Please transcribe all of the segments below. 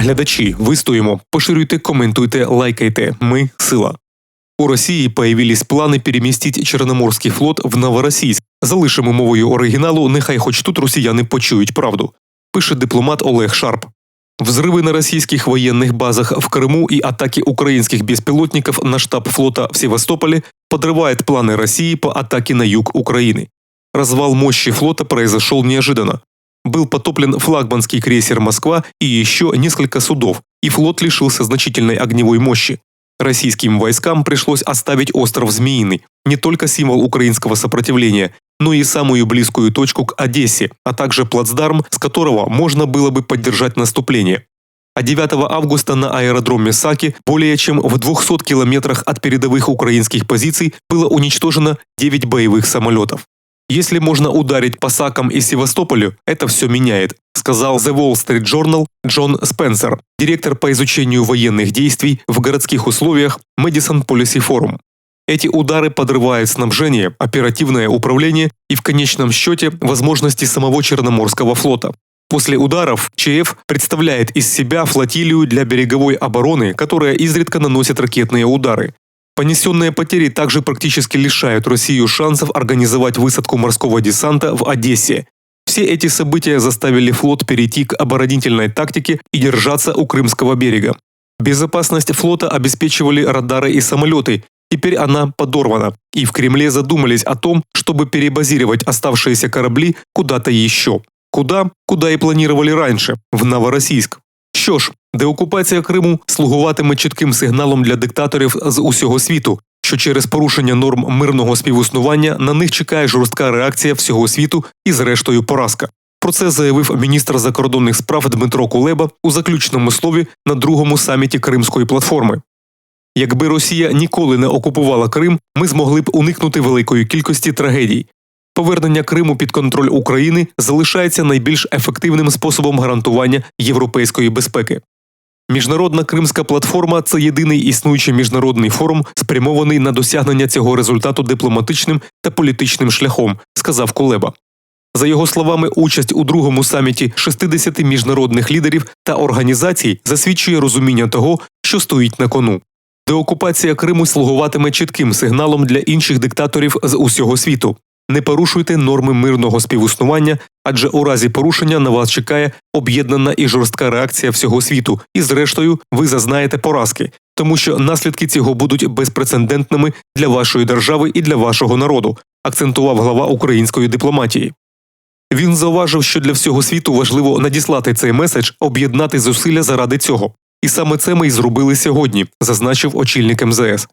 Глядачи, вистоїмо, поширюйте, коментуйте, лайкайте. Ми сила. У Росії появились плани перемістити Чорноморський флот в Новороссийск. Залишимо мовою оригіналу, нехай хоч тут росіяни почують правду. Пише дипломат Олег Шарп. Взрывы на российских военных базах в Крыму и атаки украинских беспилотников на штаб флота в Севастополе подрывает планы России по атаке на юг Украины. Развал мощи флота произошел неожиданно. Был потоплен флагманский крейсер «Москва» и еще несколько судов, и флот лишился значительной огневой мощи. Российским войскам пришлось оставить остров Змеиный, не только символ украинского сопротивления, но и самую близкую точку к Одессе, а также плацдарм, с которого можно было бы поддержать наступление. А 9 августа на аэродроме Саки более чем в 200 километрах от передовых украинских позиций было уничтожено 9 боевых самолетов. Если можно ударить по Сакам и Севастополю, это все меняет, сказал The Wall Street Journal Джон Спенсер, директор по изучению военных действий в городских условиях Madison Policy Forum. Эти удары подрывают снабжение, оперативное управление и в конечном счете возможности самого Черноморского флота. После ударов ЧФ представляет из себя флотилию для береговой обороны, которая изредка наносит ракетные удары. Понесенные потери также практически лишают Россию шансов организовать высадку морского десанта в Одессе. Все эти события заставили флот перейти к оборонительной тактике и держаться у Крымского берега. Безопасность флота обеспечивали радары и самолеты, Теперь она подорвана, и в Кремле задумались о том, чтобы перебазировать оставшиеся корабли куда-то еще. Куда? Куда і планували раніше в Новороссийск. Що ж, деокупація Криму слугуватиме чітким сигналом для диктаторів з усього світу, що через порушення норм мирного співіснування на них чекає жорстка реакція всього світу і, зрештою, поразка. Про це заявив міністр закордонних справ Дмитро Кулеба у заключному слові на другому саміті Кримської платформи. Якби Росія ніколи не окупувала Крим, ми змогли б уникнути великої кількості трагедій. Повернення Криму під контроль України залишається найбільш ефективним способом гарантування європейської безпеки. Міжнародна Кримська платформа це єдиний існуючий міжнародний форум, спрямований на досягнення цього результату дипломатичним та політичним шляхом, сказав Кулеба. За його словами, участь у другому саміті 60 міжнародних лідерів та організацій засвідчує розуміння того, що стоїть на кону. Деокупація Криму слугуватиме чітким сигналом для інших диктаторів з усього світу. Не порушуйте норми мирного співіснування, адже у разі порушення на вас чекає об'єднана і жорстка реакція всього світу, і, зрештою, ви зазнаєте поразки, тому що наслідки цього будуть безпрецедентними для вашої держави і для вашого народу, акцентував глава української дипломатії. Він зауважив, що для всього світу важливо надіслати цей меседж, об'єднати зусилля заради цього. І саме це ми й зробили сьогодні, зазначив очільник МЗС.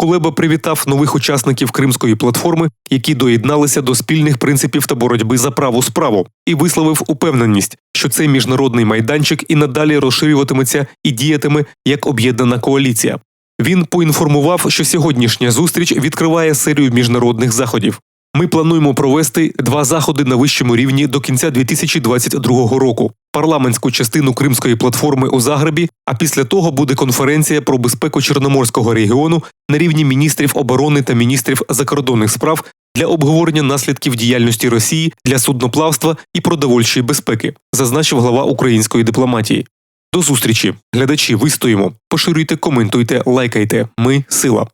Кулеба привітав нових учасників Кримської платформи, які доєдналися до спільних принципів та боротьби за праву справу, і висловив упевненість, що цей міжнародний майданчик і надалі розширюватиметься і діятиме як об'єднана коаліція. Він поінформував, що сьогоднішня зустріч відкриває серію міжнародних заходів. Ми плануємо провести два заходи на вищому рівні до кінця 2022 року: парламентську частину Кримської платформи у Загребі. А після того буде конференція про безпеку Чорноморського регіону на рівні міністрів оборони та міністрів закордонних справ для обговорення наслідків діяльності Росії для судноплавства і продовольчої безпеки, зазначив глава української дипломатії. До зустрічі, глядачі, вистоїмо, поширюйте, коментуйте, лайкайте. Ми сила.